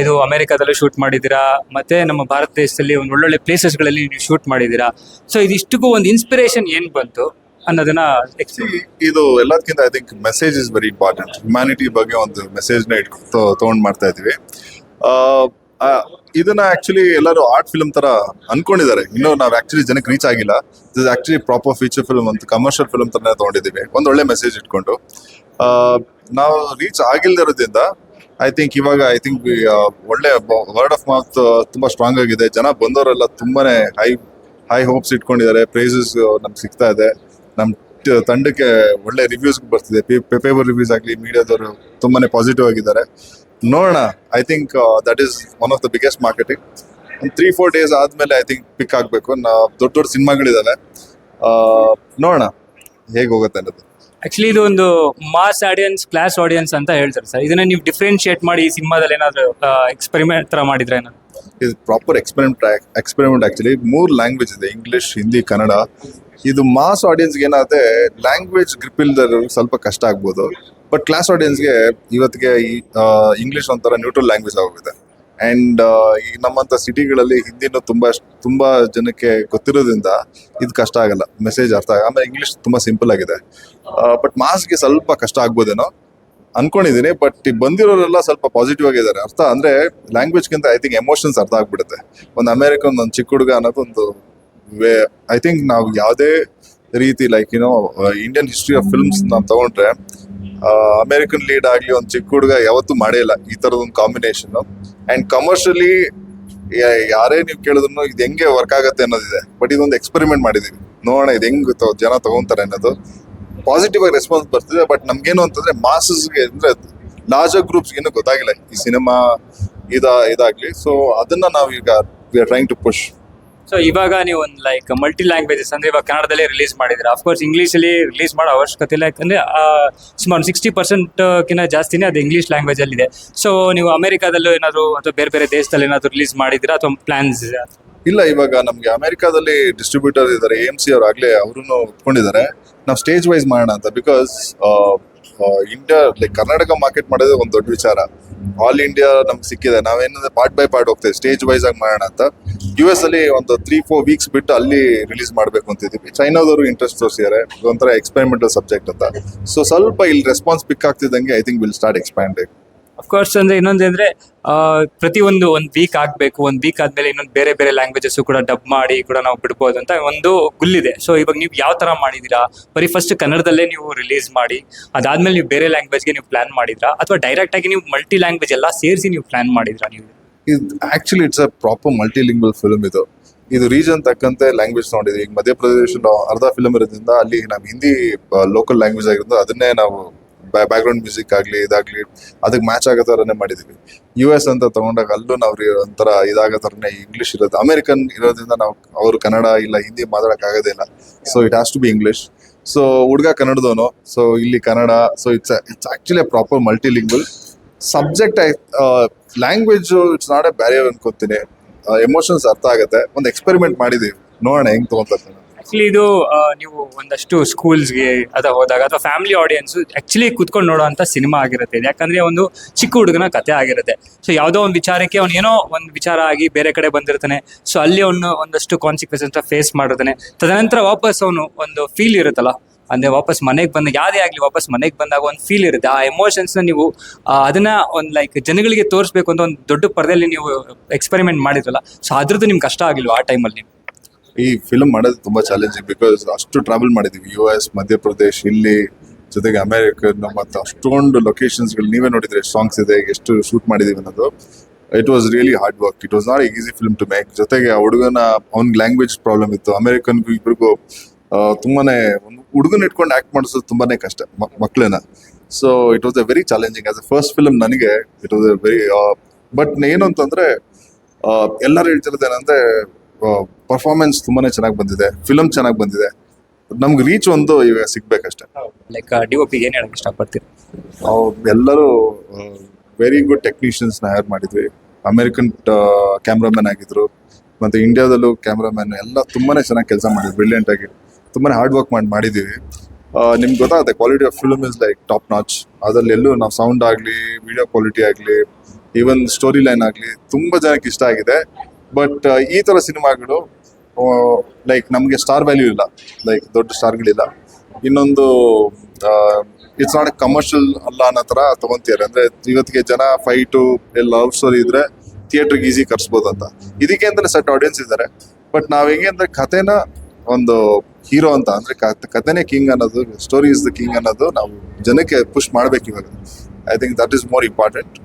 ಇದು ಅಮೆರಿಕಾದಲ್ಲಿ ಶೂಟ್ ಮಾಡಿದ್ದೀರಾ? ಮತ್ತೆ ನಮ್ಮ ಭಾರತ ದೇಶದಲ್ಲಿ ಒಂದು ಒಳ್ಳೊಳ್ಳೆ ಪ್ಲೇಸಸ್ಗಳಲ್ಲಿ ನೀವು ಶೂಟ್ ಮಾಡಿದ್ದೀರಾ? ಸೊ ಇದಿಷ್ಟಕ್ಕೂ ಒಂದು ಇನ್ಸ್ಪಿರೇಷನ್ ಏನು ಬಂತು ಅನ್ನೋದನ್ನ. ಇದು ಎಲ್ಲದಕ್ಕಿಂತ I think message is very important humanity ಬಗ್ಗೆ ಒಂದು ಮೆಸೇಜ್ನ ಇಟ್ಕೊಂಡು ತಗೊಂಡ್ ಮಾಡ್ತಾ ಆ, ಇದನ್ನ ಆಕ್ಚುಲಿ ಎಲ್ಲರೂ ಆರ್ಟ್ ಫಿಲ್ಮ್ ತರ ಅನ್ಕೊಂಡಿದ್ದಾರೆ. ಇನ್ನು ನಾವು ಆಕ್ಚುಲಿ ಜನಕ್ಕೆ ರೀಚ್ ಆಗಿಲ್ಲ. This actually proper feature film ಅಂತ ಕಮರ್ಷಿಯಲ್ ಫಿಲ್ಮ್ ತರನೇ ತಗೊಂಡಿದ್ದೀವಿ. ಒಂದು ಒಳ್ಳೆ ಮೆಸೇಜ್ ಇಟ್ಕೊಂಡು. ನಾವು ರೀಚ್ ಆಗಿಲ್ದಿರೋದ್ರಿಂದ ಐ ಥಿಂಕ್ ಇವಾಗ ಐ ಥಿಂಕ್ ಒಳ್ಳೆ ವರ್ಡ್ ಆಫ್ ಮೌತ್ ತುಂಬಾ ಸ್ಟ್ರಾಂಗ್ ಆಗಿದೆ. ಜನ ಬಂದವರೆಲ್ಲ ತುಂಬಾನೇ ಹೈ ಹೈ ಹೋಪ್ಸ್ ಇಟ್ಕೊಂಡಿದ್ದಾರೆ. ಪ್ರೈಸಸ್ ನಮ್ಗೆ ಸಿಗ್ತಾ ಇದೆ. ನಮ್ಮ ತಂಡಕ್ಕೆ ಒಳ್ಳೆ ರಿವ್ಯೂಸ್ ಬರ್ತಿದೆ. ಪೇಪರ್ ರಿವ್ಯೂಸ್ ಆಗಲಿ ಮೀಡಿಯಾದವರು ತುಂಬಾನೇ ಪಾಸಿಟಿವ್ ಆಗಿದ್ದಾರೆ. ನೋಡೋಣ. I think that is one of the biggest marketing ಒಂದು ತ್ರೀ ಫೋರ್ ಡೇಸ್ ಆದ್ಮೇಲೆ ಐ ಥಿಂಕ್ ಪಿಕ್ ಆಗಬೇಕು. ದೊಡ್ಡ ದೊಡ್ಡ ಸಿನಿಮಾಗಳಿದ್ದಾವೆ ನೋಡೋಣ. ಹೇಗೆ ಹೋಗುತ್ತೆ ಅನ್ನೋದು. ಆಕ್ಚುಲಿ ಇದು ಒಂದು ಮಾಸ್ ಆಡಿಯನ್ಸ್ ಕ್ಲಾಸ್ ಆಡಿಯನ್ಸ್ ಅಂತ ಹೇಳ್ತಾರೆ ಸರ್. ಇದನ್ನ ನೀವು ಡಿಫ್ರೆನ್ಶಿಯೇಟ್ ಮಾಡಿ ಈ ಸಿನಿಮಾದಲ್ಲಿ ಏನಾದ್ರು ಎಕ್ಸ್ಪೆರಿಮೆಂಟ್ ತರ ಮಾಡಿದ್ರೆ ಏನಾದ್ರು ಇದು ಪ್ರಾಪರ್ ಎಕ್ಸ್ಪೆರಿಮೆಂಟ್ ಎಕ್ಸ್ಪೆರಿಮೆಂಟ್ ಆಕ್ಚುಲಿ ಮೂರ್ ಲ್ಯಾಂಗ್ವೇಜ್ ಇದೆ. ಇಂಗ್ಲಿಷ್ ಹಿಂದಿ ಕನ್ನಡ ಇದು ಮಾಸ್ ಆಡಿಯನ್ಸ್ಗೆ ಏನಾದ್ರೆ ಲ್ಯಾಂಗ್ವೇಜ್ ಗ್ರಿಪ್ ಇಲ್ದರು ಸ್ವಲ್ಪ ಕಷ್ಟ ಆಗ್ಬೋದು. ಬಟ್ ಕ್ಲಾಸ್ ಆಡಿಯನ್ಸ್ಗೆ ಇವತ್ತಿಗೆ ಇಂಗ್ಲಿಷ್ ಒಂಥರ ನ್ಯೂಟ್ರಲ್ ಲ್ಯಾಂಗ್ವೇಜ್ ಆಗೋಗಿದೆ. ಅಂಡ್ ಈ ನಮ್ಮಂತ ಸಿಟಿಗಳಲ್ಲಿ ಹಿಂದಿನೂ ತುಂಬ ತುಂಬ ಜನಕ್ಕೆ ಗೊತ್ತಿರೋದ್ರಿಂದ ಇದು ಕಷ್ಟ ಆಗಲ್ಲ. ಮೆಸೇಜ್ ಅರ್ಥ ಆಗ, ಆಮೇಲೆ ಇಂಗ್ಲೀಷ್ ತುಂಬ ಸಿಂಪಲ್ ಆಗಿದೆ. ಬಟ್ ಮಾಸ್ಗೆ ಸ್ವಲ್ಪ ಕಷ್ಟ ಆಗ್ಬೋದೇನೋ ಅನ್ಕೊಂಡಿದ್ದೀನಿ ಬಟ್ ಬಂದಿರೋರೆಲ್ಲ ಸ್ವಲ್ಪ ಪಾಸಿಟಿವ್ ಆಗಿದ್ದಾರೆ. ಅರ್ಥ ಅಂದ್ರೆ ಲ್ಯಾಂಗ್ವೇಜ್ಗಿಂತ ಐ ಥಿಂಕ್ ಎಮೋಷನ್ಸ್ ಅರ್ಥ ಆಗ್ಬಿಡುತ್ತೆ. ಒಂದು ಅಮೆರಿಕನ್ ಒಂದು ಚಿಕ್ಕ ಹುಡುಗ ಅನ್ನೋದು ಒಂದು ವೇ ಐ ಥಿಂಕ್ ನಾವು ಯಾವುದೇ ರೀತಿ ಲೈಕ್ ಏನೋ ಇಂಡಿಯನ್ ಹಿಸ್ಟ್ರಿ ಆಫ್ ಫಿಲ್ಮ್ಸ್ ನಾವು ತಗೊಂಡ್ರೆ ಅಮೆರಿಕನ್ ಲೀಡ್ ಆಗಲಿ ಒಂದು ಚಿಕ್ಕ ಹುಡುಗ ಯಾವತ್ತೂ ಮಾಡೇ ಇಲ್ಲ ಈ ಥರದ ಒಂದು ಕಾಂಬಿನೇಷನ್ ಅಂಡ್ ಕಮರ್ಷಿಯಲಿ ಯಾರೇ ನೀವು ಕೇಳಿದ್ರು ಇದು ಹೆಂಗೆ ವರ್ಕ್ ಆಗುತ್ತೆ ಅನ್ನೋದಿದೆ. ಬಟ್ ಇದೊಂದು ಎಕ್ಸ್ಪೆರಿಮೆಂಟ್ ಮಾಡಿದೀವಿ. ನೋಡೋಣ ಇದು ಹೆಂಗ್ ಜನ ತಗೊಂತಾರೆ ಅನ್ನೋದು. ಪಾಸಿಟಿವ್ ಆಗಿ ರೆಸ್ಪಾನ್ಸ್ ಬರ್ತಿದೆ ಬಟ್ ನಮಗೇನು ಅಂತಂದ್ರೆ ಮಾಸಸ್ಗೆ ಅಂದ್ರೆ ಲಾರ್ಜರ್ ಗ್ರೂಪ್ಸ್ ಏನು ಗೊತ್ತಾಗಿಲ್ಲ ಈ ಸಿನಿಮಾ ಇದ, ಇದಾಗ್ಲಿ. ಸೊ ಅದನ್ನ ನಾವು ಈಗ we are trying to push so ಇವಾಗ ನೀವು ಒಂದು ಲೈಕ್ ಮಲ್ಟಿ ಲ್ಯಾಂಗ್ವೇಜಸ್ ಅಂದ್ರೆ ಇವಾಗ ಕನ್ನಡದಲ್ಲೇ ರಿಲೀಸ್ ಮಾಡಿದ್ರೆ ಅಫ್ಕೋರ್ಸ್ ಇಂಗ್ಲೀಷಲ್ಲಿ ರಿಲೀಸ್ ಮಾಡೋ ಅವಶ್ಯಕತೆ ಇಲ್ಲ, ಯಾಕಂದ್ರೆ ಸುಮಾರು ಸಿಕ್ಸ್ಟಿ ಪರ್ಸೆಂಟ್ ಕಿನ್ನ ಜಾಸ್ತಿನೇ ಅದು ಇಂಗ್ಲೀಷ್ ಲ್ಯಾಂಗ್ವೇಜ್ ಅಲ್ಲಿ ಇದೆ ಸೊ ನೀವು ಅಮೆರಿಕಾದಲ್ಲೂ ಏನಾದರೂ ಅಥವಾ ಬೇರೆ ಬೇರೆ ದೇಶದಲ್ಲಿ ಏನಾದರೂ ರಿಲೀಸ್ ಮಾಡಿದ್ರೆ ಅಥವಾ ಪ್ಲಾನ್ಸ್ ಇಲ್ಲ, ಇವಾಗ ನಮಗೆ ಅಮೆರಿಕಾದಲ್ಲಿ ಡಿಸ್ಟ್ರಿಬ್ಯೂಟರ್ ಇದ್ದಾರೆ ಎಂ ಸಿ ಅವ್ರು ಆಗಲೇ ಅವರು ಒಪ್ಕೊಂಡಿದ್ದಾರೆ. ನಾವು ಸ್ಟೇಜ್ ವೈಸ್ ಮಾಡೋಣ ಅಂತ because India like Karnataka market ಮಾಡೋದು ಒಂದು ದೊಡ್ಡ ವಿಚಾರ. ಆಲ್ ಇಂಡಿಯಾ ನಮ್ಗೆ ಸಿಕ್ಕಿದೆ ನಾವೇನಂದ್ರೆ ಪಾರ್ಟ್ ಬೈ ಪಾರ್ಟ್ ಹೋಗ್ತೇವೆ ಸ್ಟೇಜ್ ವೈಸ್ ಆಗಿ ಮಾಡೋಣ ಅಂತ. ಯು ಎಸ್ ಅಲ್ಲಿ ಒಂದು ತ್ರೀ ಫೋರ್ ವೀಕ್ಸ್ ಬಿಟ್ಟು ಅಲ್ಲಿ ರಿಲೀಸ್ ಮಾಡಬೇಕು ಅಂತಿದ್ದೀವಿ ಚೈನಾದವರು ಇಂಟ್ರೆಸ್ಟ್ ತೋರಿಸಿದ್ದಾರೆ. ಒಂಥರ ಎಕ್ಸ್ಪೆರಿಮೆಂಟಲ್ ಸಬ್ಜೆಕ್ಟ್ ಅಂತ. ಸೊ ಸ್ವಲ್ಪ ಇಲ್ಲಿ response pick ಆಗ್ತಿದ್ದಂಗೆ I think will start expanding of course ಅಂದ್ರೆ ಇನ್ನೊಂದು ಅಂದ್ರೆ ಆ, ಪ್ರತಿಯೊಂದು ಒಂದು ವೀಕ್ ಆಗಬೇಕು. ಒಂದು ವೀಕ್ ಆದ್ಮೇಲೆ ಇನ್ನೊಂದು ಬೇರೆ ಬೇರೆ ಲ್ಯಾಂಗ್ವೇಜಸ್ ಕೂಡ ಡಬ್ ಮಾಡಿ ಕೂಡ ನಾವು ಬಿಡ್ಬೋದು ಅಂತ ಒಂದು ಗುಲ್ಲಿದೆ. ಸೊ ಇವಾಗ ನೀವು ಯಾವ ತರ ಮಾಡಿದೀರಾ? ಬರೀ ಫಸ್ಟ್ ಕನ್ನಡದಲ್ಲೇ ನೀವು ರಿಲೀಸ್ ಮಾಡಿ ಅದಾದ್ಮೇಲೆ ನೀವು ಬೇರೆ ಲ್ಯಾಂಗ್ವೇಜ್ಗೆ ನೀವು ಪ್ಲಾನ್ ಮಾಡಿದ್ರಾ? ಅಥವಾ ಡೈರೆಕ್ಟ್ ಆಗಿ ನೀವು ಮಲ್ಟಿ ಲ್ಯಾಂಗ್ವೇಜ್ ಎಲ್ಲ ಸೇರಿಸಿ ನೀವು ಪ್ಲಾನ್ ಮಾಡಿದ್ರಾ ನೀವು? ಇದು actually it's a proper multilingual film ಇದು. ಇದು ರೀಜನ್ ತಕ್ಕಂತೆ ಲ್ಯಾಂಗ್ವೇಜ್ ನೋಡಿದ್ವಿ. ಈಗ ಮಧ್ಯಪ್ರದೇಶ ಅರ್ಧ ಫಿಲ್ಮ್ ಇರೋದ್ರಿಂದ ಅಲ್ಲಿ ನಾವು ಹಿಂದಿ ಲೋಕಲ್ ಲ್ಯಾಂಗ್ವೇಜ್ ಆಗಿರೋದು ಅದನ್ನೇ ನಾವು ಬ್ಯಾಕ್ಗ್ರೌಂಡ್ ಮ್ಯೂಸಿಕ್ ಆಗಲಿ ಇದಾಗಲಿ ಅದಕ್ಕೆ ಮ್ಯಾಚ್ ಆಗೋ ಥರನೇ ಮಾಡಿದ್ವಿ. ಯು ಎಸ್ ಅಂತ ತಗೊಂಡಾಗ ಅಲ್ಲೂ ನಾವು ಒಂಥರ ಇದಾಗೋ ಥರನೇ ಇಂಗ್ಲೀಷ್ ಇರೋದು. ಅಮೇರಿಕನ್ ಇರೋದ್ರಿಂದ ನಾವು ಅವರು ಕನ್ನಡ ಇಲ್ಲ ಹಿಂದಿ ಮಾತಾಡೋಕ್ಕಾಗೋದೇ ಇಲ್ಲ. So it has to be English so ಹುಡುಗ ಕನ್ನಡದವನು. ಸೊ ಇಲ್ಲಿ Kannada so it's it's actually proper multilingual subject language it's not a barrier ಅನ್ಕೋತೀನಿ. ಎಮೋಷನ್ಸ್ ಅರ್ಥ ಆಗುತ್ತೆ. ಒಂದು ಎಕ್ಸ್ಪೆರಿಮೆಂಟ್ ಮಾಡಿದೀವಿ. ನೋಡೋಣ, ಹೆಂಗ್ ತಗೊಂತಾರೆ ಆಕ್ಚುಲಿ ಇದು ನೀವು ಒಂದಷ್ಟು ಸ್ಕೂಲ್ಸ್ಗೆ ಅಥವಾ ಹೋದಾಗ ಅಥವಾ ಫ್ಯಾಮಿಲಿ ಆಡಿಯನ್ಸ್ ಆಕ್ಚುಲಿ ಕುತ್ಕೊಂಡು ನೋಡುವಂತ ಸಿನಿಮಾ ಆಗಿರುತ್ತೆ. ಇದು. ಯಾಕಂದ್ರೆ ಒಂದು ಚಿಕ್ಕ ಹುಡುಗನ ಕತೆ ಆಗಿರುತ್ತೆ. ಸೊ ಯಾವುದೋ ಒಂದು ವಿಚಾರಕ್ಕೆ ಅವ್ನು ಏನೋ ಒಂದು ವಿಚಾರ ಆಗಿ ಬೇರೆ ಕಡೆ ಬಂದಿರ್ತಾನೆ. ಸೊ ಅಲ್ಲಿ ಅವನು ಒಂದಷ್ಟು ಕಾನ್ಸಿಕ್ವೆನ್ಸ್ ಫೇಸ್ ಮಾಡಿರ್ತಾನೆ ತದನಂತರ ವಾಪಸ್ ಅವನು ಒಂದು ಫೀಲ್ ಇರುತ್ತಲ್ಲ. ಅಂದ್ರೆ ವಾಪಸ್ ಮನೆಗೆ ಬಂದ ಯಾವುದೇ ಆಗಲಿ ವಾಪಸ್ ಮನೆಗೆ ಬಂದಾಗ ಒಂದು ಫೀಲ್ ಇರುತ್ತೆ. ಆ ಎಮೋಷನ್ಸ್ನ ನೀವು ಅದನ್ನ ಒಂದು ಲೈಕ್ ಜನಗಳಿಗೆ ತೋರಿಸ್ಬೇಕು ಅಂತ ಒಂದು ದೊಡ್ಡ ಪರದೆಯಲ್ಲಿ ನೀವು ಎಕ್ಸ್ಪೆರಿಮೆಂಟ್ ಮಾಡಿದ್ರಲ್ಲ ಸೊ ಅದ್ರದ್ದು ನಿಮ್ಗೆ ಕಷ್ಟ ಆಗಿಲ್ವಾ ಆ ಟೈಮಲ್ಲಿ ನೀವು ಈ ಫಿಲ್ಮ್ ಮಾಡೋದು ತುಂಬಾ ಚಾಲೆಂಜಿಂಗ್ ಬಿಕಾಸ್ ಅಷ್ಟು ಟ್ರಾವೆಲ್ ಮಾಡಿದೀವಿ. ಯು ಎಸ್ ಮಧ್ಯಪ್ರದೇಶ್ ಇಲ್ಲಿ ಜೊತೆಗೆ ಅಮೆರಿಕ ಮತ್ತು ಅಷ್ಟೊಂದು ಲೊಕೇಶನ್ಸ್ಗಳು ನೀವೇ ನೋಡಿದ್ರೆ ಸಾಂಗ್ಸ್ ಇದೆ ಎಷ್ಟು ಶೂಟ್ ಮಾಡಿದೀವಿ ಅನ್ನೋದು. It was really hard work it was not easy film to make ಜೊತೆಗೆ ಆ ಹುಡುಗನ ಅವ್ನ ಲ್ಯಾಂಗ್ವೇಜ್ ಪ್ರಾಬ್ಲಮ್ ಇತ್ತು. ಅಮೆರಿಕನ್ಗೂ ಇಬ್ರಿಗೂ ಆ, ತುಂಬಾನೇ ಒಂದು ಹುಡುಗನ ಇಟ್ಕೊಂಡು ಆಕ್ಟ್ ಮಾಡಿಸೋದು ತುಂಬಾನೇ ಕಷ್ಟ ಮಕ್ಕಳನ್ನ so it was a very challenging as a first film ನನಗೆ it was a very but ಏನು ಅಂತಂದ್ರೆ ಎಲ್ಲರೂ ಹೇಳ್ತಿರೋದು ಏನಂದ್ರೆ ಪರ್ಫಾರ್ಮೆನ್ಸ್ ತುಂಬಾನೇ ಚೆನ್ನಾಗಿ ಬಂದಿದೆ ಫಿಲಮ್ ಚೆನ್ನಾಗಿ ಬಂದಿದೆ. ನಮ್ಗೆ ರೀಚ್ ಒಂದು ಈಗ ಸಿಗ್ಬೇಕಷ್ಟೇ. ಲೈಕ್ ಡಿ ಒ ಪಿ ಏನು ಹೇಳಕ್ ಇಷ್ಟಪಡ್ತೀರಿ? ಎಲ್ಲರೂ ವೆರಿ ಗುಡ್ ಟೆಕ್ನಿಷಿಯನ್ಸ್ನ ಹೈರ್ ಮಾಡಿದ್ವಿ. ಅಮೆರಿಕನ್ ಕ್ಯಾಮ್ರಾಮನ್ ಆಗಿದ್ರು ಮತ್ತೆ ಇಂಡಿಯಾದಲ್ಲೂ ಕ್ಯಾಮ್ರಾಮನ್ ಎಲ್ಲ ತುಂಬಾನೇ ಚೆನ್ನಾಗಿ ಕೆಲಸ ಮಾಡಿದ್ರು ಬ್ರಿಲಿಯಂಟ್ ಆಗಿ. ತುಂಬಾನೇ ಹಾರ್ಡ್ ವರ್ಕ್ ಮಾಡಿ ಮಾಡಿದ್ದೀವಿ ನಿಮ್ಗೆ ಗೊತ್ತಾಗುತ್ತೆ quality of film is like top notch ಅದ್ರಲ್ಲಿ ಎಲ್ಲೂ ನಾವು ಸೌಂಡ್ ಆಗಲಿ ವಿಡಿಯೋ ಕ್ವಾಲಿಟಿ ಆಗಲಿ ಈವನ್ ಸ್ಟೋರಿ ಲೈನ್ ಆಗಲಿ ತುಂಬ ಜನಕ್ಕೆ ಇಷ್ಟ ಆಗಿದೆ. ಬಟ್ ಈ ಥರ ಸಿನಿಮಾಗಳು ಲೈಕ್ ನಮಗೆ ಸ್ಟಾರ್ ವ್ಯಾಲ್ಯೂ ಇಲ್ಲ. ಲೈಕ್ ದೊಡ್ಡ ಸ್ಟಾರ್ಗಳಿಲ್ಲ ಇನ್ನೊಂದು ಇಟ್ಸ್ ನಾಟ್ ಕಮರ್ಷಿಯಲ್ ಅಲ್ಲ ಅನ್ನೋ ಥರ ತೊಗೊಂತಿದ್ದಾರೆ ಅಂದರೆ ಇವತ್ತಿಗೆ ಜನ ಫೈಟು ಎಲ್ಲ ಲವ್ ಸ್ಟೋರಿ ಇದ್ರೆ ಥಿಯೇಟ್ರಿಗೆ ಈಸಿ ಕರ್ಸ್ಬೋದು ಅಂತ. ಇದಕ್ಕೆ ಅಂದರೆ ಸೆಟ್ ಆಡಿಯನ್ಸ್ ಇದ್ದಾರೆ. ಬಟ್ ನಾವು ಹೆಂಗೆ ಅಂದರೆ ಕಥೆನ ಒಂದು ಹೀರೋ ಅಂತ. ಅಂದರೆ ಕಥೆನೇ ಕಿಂಗ್ ಅನ್ನೋದು ಸ್ಟೋರಿ ಇಸ್ ದ ಕಿಂಗ್ ಅನ್ನೋದು ನಾವು ಜನಕ್ಕೆ ಪುಷ್ ಮಾಡ್ಬೇಕು ಇವಾಗ. I think that is more important